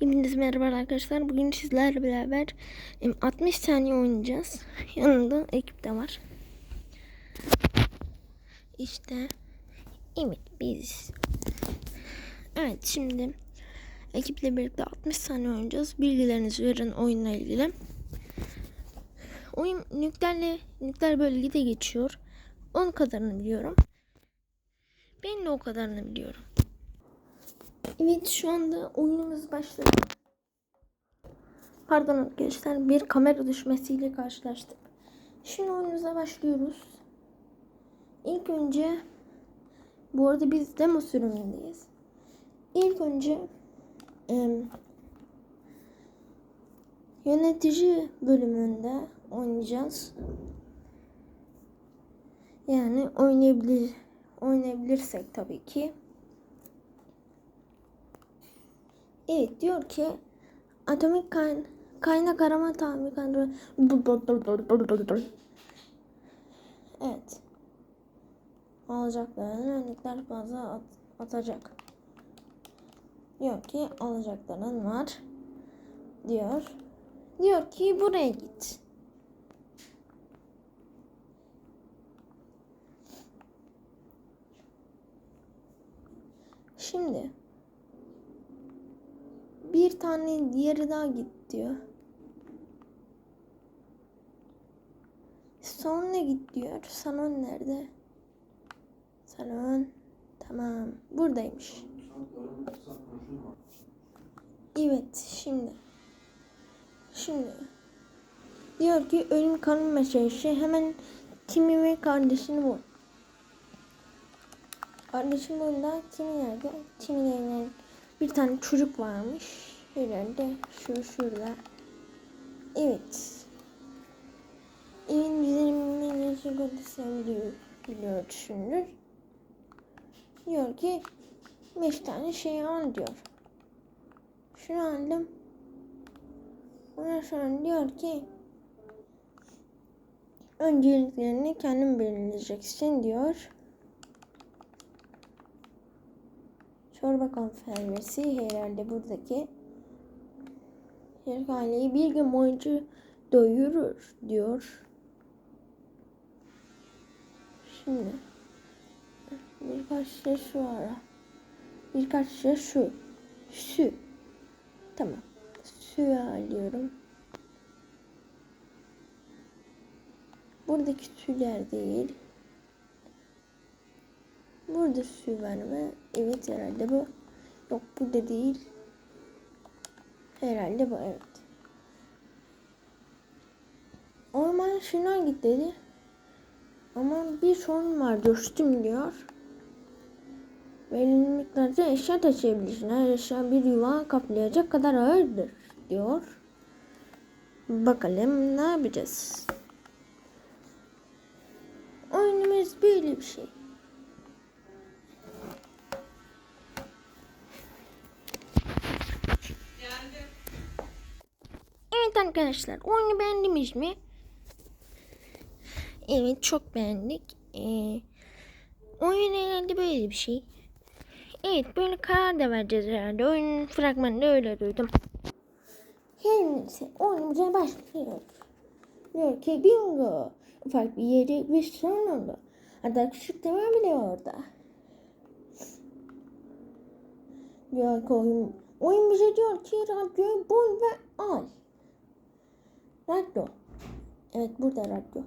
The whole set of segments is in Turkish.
Hepinize merhaba arkadaşlar. Bugün sizlerle beraber em, 60 saniye oynayacağız. Yanında ekip de var. İşte evet biz. Evet şimdi ekiple birlikte 60 saniye oynayacağız. Bilgilerinizi verin oyunla ilgili. Oyun nükleerle nükleer bölgede geçiyor. Onun kadarını biliyorum. Ben de o kadarını biliyorum. Evet şu anda oyunumuz başladı. Pardon arkadaşlar bir kamera düşmesiyle karşılaştık. Şimdi oyunumuza başlıyoruz. İlk önce bu arada biz demo sürümündeyiz. İlk önce em, yönetici bölümünde oynayacağız. Yani oynayabilir oynayabilirsek tabii ki. Evet diyor ki atomik kayn kaynak arama tahmin kadro Evet. Alacaklarının örnekler fazla at, atacak. Diyor ki alacakların var. Diyor. Diyor ki buraya git. Şimdi bir tane diğeri daha git diyor. Salona git diyor. Salon nerede? Salon. Tamam. Buradaymış. Evet. Şimdi. Şimdi. Diyor ki ölüm kanun meselesi. Hemen Kimi ve kardeşini bul. Kardeşim burada. Kimi nerede? Kimi nerede? Bir tane çocuk varmış. Herhalde şu şurada. Evet. Evin düzeninin yaşı kodisini biliyor, biliyor düşünür. Diyor ki beş tane şey al diyor. Şunu aldım. Ondan sonra diyor ki önceliklerini kendin belirleyeceksin diyor. Çorba konferansı herhalde buradaki bir aileyi bir gün boyunca doyurur diyor. Şimdi birkaç şey şu ara. Birkaç şey şu. Şu. Tamam. Suyu alıyorum. Buradaki tüyler değil. Burada su var mı? Evet herhalde bu. Yok bu da değil. Herhalde bu evet. Orman şuna git dedi. Ama bir sorun var coştum diyor. Belirli miktarda eşya taşıyabilirsin. Her eşya bir yuva kaplayacak kadar ağırdır diyor. Bakalım ne yapacağız. Oyunumuz böyle bir şey. Evet arkadaşlar oyunu beğendiniz mi? Evet çok beğendik. Ee, oyun herhalde böyle bir şey. Evet böyle karar da vereceğiz herhalde. Oyunun fragmanında öyle duydum. Her neyse oyunumuza başlıyor. Diyor ki bingo. Ufak bir yeri ve sonunda. Hatta küçük tema bile orada. Diyor ki oyun, oyun bize diyor ki radyoyu bul ve al. Radyo. Evet burada radyo.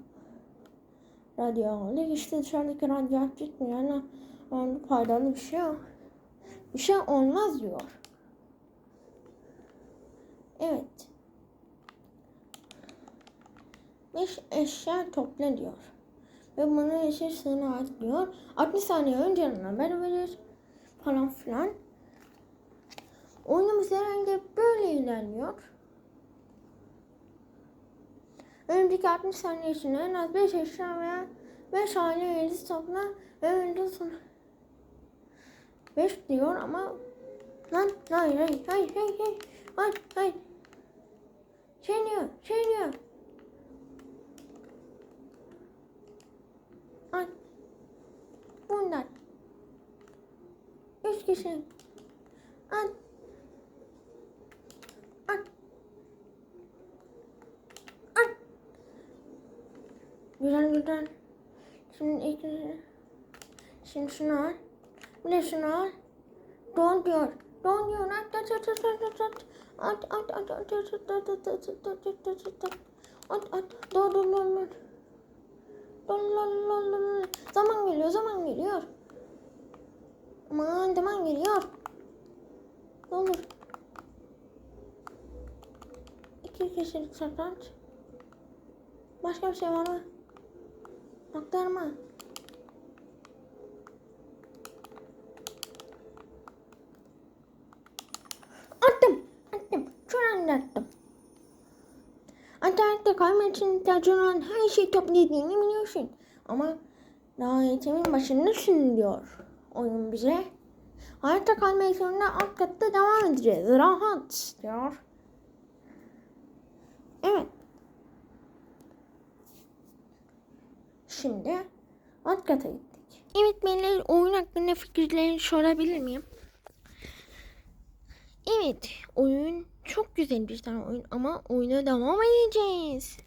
Radyo aldık. İşte dışarıdaki radyo açık mı? Yani yani faydalı bir şey yok. Bir şey olmaz diyor. Evet. Beş eşya topla diyor. Ve bunu eşya sana ait diyor. 60 saniye önceden haber verir. Falan filan. Oyunumuz herhalde böyle ilerliyor. Önümüzdeki 60 saniye içinde en az 5 eşya veya 5 aile üyesi topla ve öldü sonra 5 diyor ama lan hayır hayır hayır hayır hayır hayır hayır şey diyor şey diyor Ay. Bunlar. Üç kişi. Ay. Güzel. Şimdi ilk Şimdi şunu al. Bir de şunu al. Don diyor. Don diyor. At at at at at at. At at at at at at at at at at at at at at at. At. Dur dur dur dur. Dur dur dur dur. Zaman geliyor zaman geliyor. Aman zaman geliyor. Ne olur. İki kişilik satranç. Başka bir şey var mı? Aktarma. Attım. Attım. Şu anda attım. İnternette kalmak için ihtiyacın olan her şeyi topladığını biliyorsun. Ama daha eğitimin başındasın diyor oyun bize. Hayatta kalmak zorunda alt katta devam edeceğiz. Rahat diyor. Evet. Şimdi alt kata gittik. Evet beyler oyun hakkında fikirlerini sorabilir miyim? Evet oyun çok güzel bir tane oyun ama oyuna devam edeceğiz.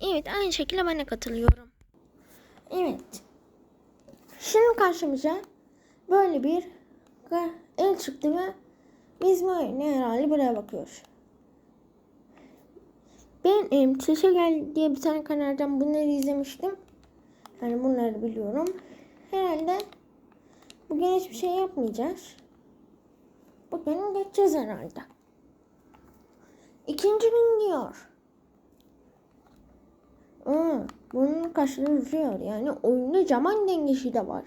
Evet aynı şekilde ben de katılıyorum. Evet. Şimdi karşımıza böyle bir el çıktı ve biz böyle herhalde buraya bakıyoruz. Ben em, Sese Gel diye bir tane kanaldan bunları izlemiştim. Yani bunları biliyorum. Herhalde bugün hiçbir şey yapmayacağız. Bugün geçeceğiz herhalde. İkinci gün diyor. Aa, bunun karşılığı duruyor. Yani oyunda zaman dengesi de var.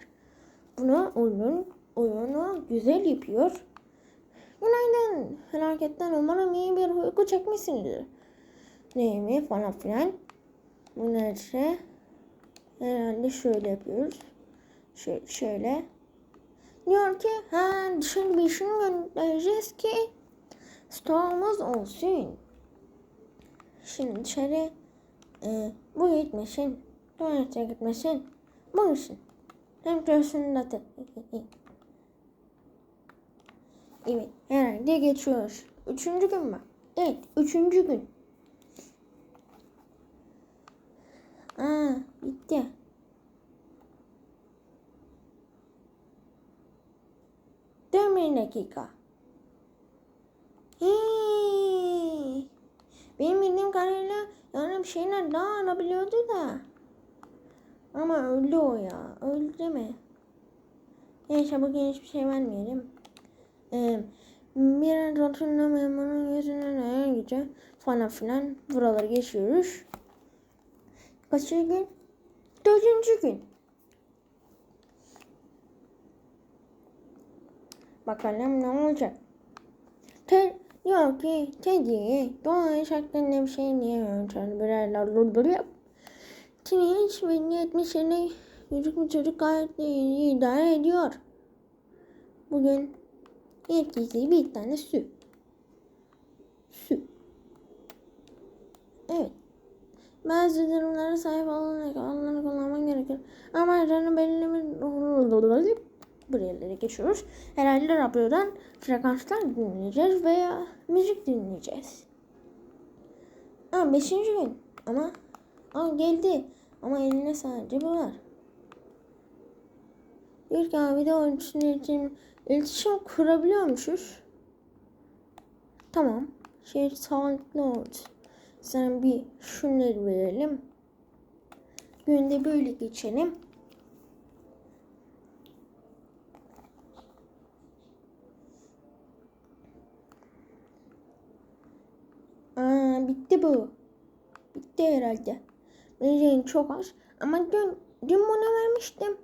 Bunu oyunun oyunu güzel yapıyor. Günaydın. Felaketten umarım iyi bir uyku çekmişsinizdir. Ne mi falan filan. Bunlar ise herhalde şöyle yapıyoruz. Şöyle, şöyle. Diyor ki ha dışarı bir şunu göndereceğiz ki stoğumuz olsun. Şimdi dışarı e, bu gitmesin. Tuvalete gitmesin. Bu gitsin. Hem görsün de Evet herhalde geçiyoruz. Üçüncü gün mü? Evet üçüncü gün. Aa bitti. Dur bir dakika. Hii. Benim bildiğim kadarıyla yani bir şeyler daha alabiliyordu da. Ama öldü o ya. Öldü mi? Neyse bugün hiçbir şey vermeyelim. Ee, bir an rotunda memurun yüzüne ne güce falan filan buraları geçiyoruz. Kaçıncı gün? Dördüncü gün. Bakalım ne olacak. Te diyor ki Teddy doğa şeklinde bir şey diyemiyorum. Birer lallulul Teenage ve niyetmiş yerine çocuk mu çocuk gayet iyi idare ediyor. Bugün herkese bir tane su. Su. Evet. Bazı durumlara sahip olarak onları kullanman gerekir. Ama canı belli bir buraya geçiyoruz. Herhalde radyodan frekanslar dinleyeceğiz veya müzik dinleyeceğiz. Ha, beşinci gün ama Aa, geldi ama eline sadece bu var. Diyor ki abi de onun için iletişim, kurabiliyormuşuz. Tamam. Şey sağlıklı oldu. Sana bir şunları verelim. Günde böyle geçelim. Bitti bu. Bitti herhalde. Vizyon çok az. Ama dün, dün buna vermiştim.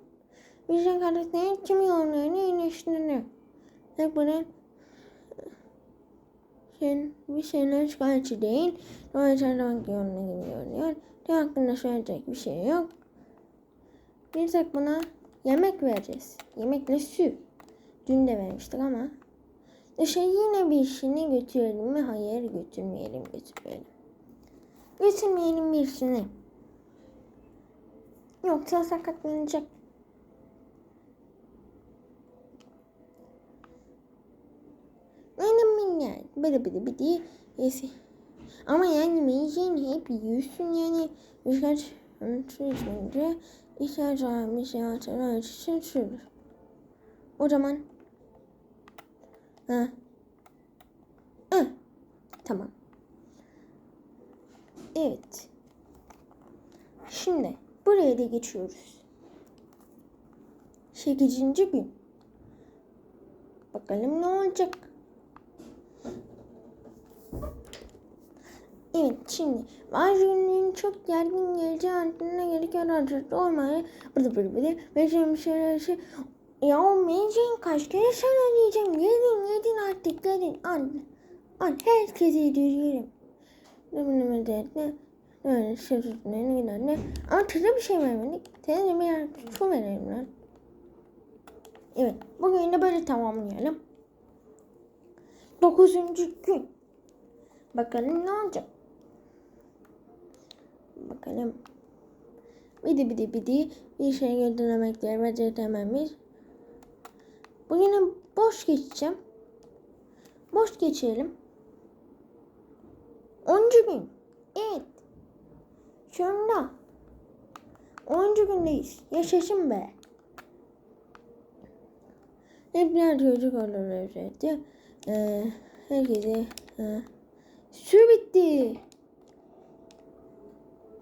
Vizyon karakterin tüm yorumlarını iyileştirir. Tek bunun sen bir şeyler şikayetçi değil. Dolayısıyla hangi yoluna gidiyor diyor. hakkında söyleyecek bir şey yok. Bir tek buna yemek vereceğiz. Yemekle su. Dün de vermiştik ama. Dışarı yine bir işini götürelim mi? Hayır götürmeyelim götürmeyelim. Götürmeyelim bir işini. Yoksa sakatlanacak. Benim milyar. Bıdı bıdı bıdı. Neyse. Ama yani meyceğini hep yiyorsun yani. Birkaç süreçlerinde ihtiyaç vermiş hayatını için sürür. O zaman ha. Ha. Tamam. Evet. Şimdi buraya da geçiyoruz. 8. gün. Bakalım ne olacak. Evet şimdi var günlüğün çok gergin geleceği altına gereken harcırda olmaya burada böyle böyle ve şimdi şey ya Mecin kaç kere söyleyeceğim gelin gelin artık gelin al al. Herkese yedirelim ne ne ne? Ne ne ne şey ne? Ne ama teze bir şey vermedik. Teze bir yer su verelim lan. Evet bugün de böyle tamamlayalım. Dokuzuncu gün. Bakalım ne olacak? Bakalım. Bidi bidi bidi. Bir şey gönderemekler becerememiş. Bugün boş geçeceğim. Boş geçelim. 10. gün. Evet. Şu anda 10. gündeyiz. Yaşasın be. Hep bir çocuk olur özellikle. Ee, herkese e, su bitti.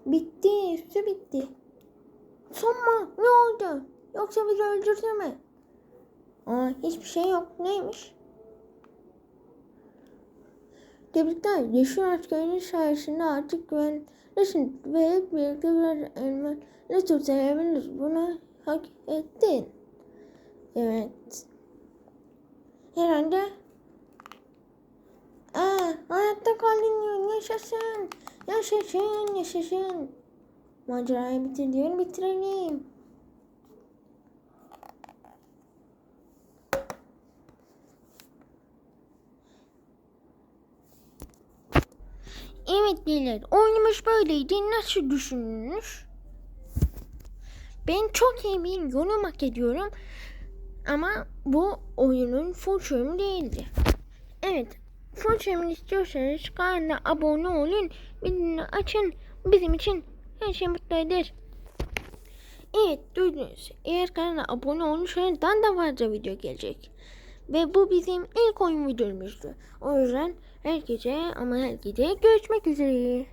Bitti, su bitti. Sonma, ne oldu? Yoksa bizi öldürdü mü? Aa, hiçbir şey yok. Neymiş? Tebrikler. Yeşil askerinin sayesinde artık güvenlisin ve birlikte bir elma ne tutabiliriz. Bunu hak ettin. Evet. Herhalde Aa, hayatta kaldın yaşasın. Yaşasın, yaşasın. Macerayı bitir diyor, bitirelim. Beyler, oyunumuz böyleydi. Nasıl düşündünüz? Ben çok iyi bir yorum hak ediyorum. Ama bu oyunun full çözümü değildi. Evet, full çözümünü istiyorsanız kanala abone olun. Bildirimleri açın. Bizim için her şey mutlu eder. Evet duydunuz. Eğer kanala abone olursanız daha da fazla video gelecek. Ve bu bizim ilk oyun videomuzdu. O yüzden herkese ama herkese görüşmek üzere.